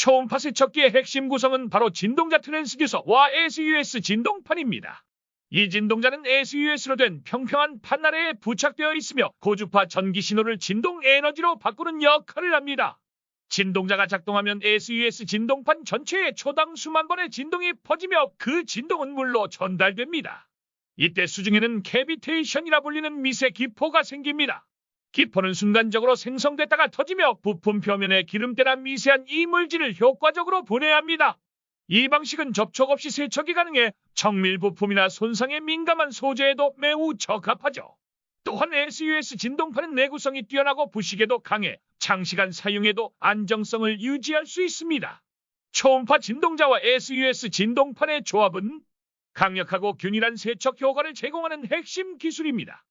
초음파 세척기의 핵심 구성은 바로 진동자 트랜스듀서와 SUS 진동판입니다. 이 진동자는 SUS로 된 평평한 판 아래에 부착되어 있으며 고주파 전기 신호를 진동 에너지로 바꾸는 역할을 합니다. 진동자가 작동하면 SUS 진동판 전체에 초당 수만 번의 진동이 퍼지며 그 진동은 물로 전달됩니다. 이때 수중에는 캐비테이션이라 불리는 미세 기포가 생깁니다. 기포는 순간적으로 생성됐다가 터지며 부품 표면에 기름때나 미세한 이물질을 효과적으로 분해 합니다. 이 방식은 접촉 없이 세척이 가능해 정밀 부품이나 손상에 민감한 소재에도 매우 적합하죠. 또한 SUS 진동판은 내구성이 뛰어나고 부식에도 강해 장시간 사용해도 안정성을 유지할 수 있습니다. 초음파 진동자와 SUS 진동판의 조합은 강력하고 균일한 세척 효과를 제공하는 핵심 기술입니다.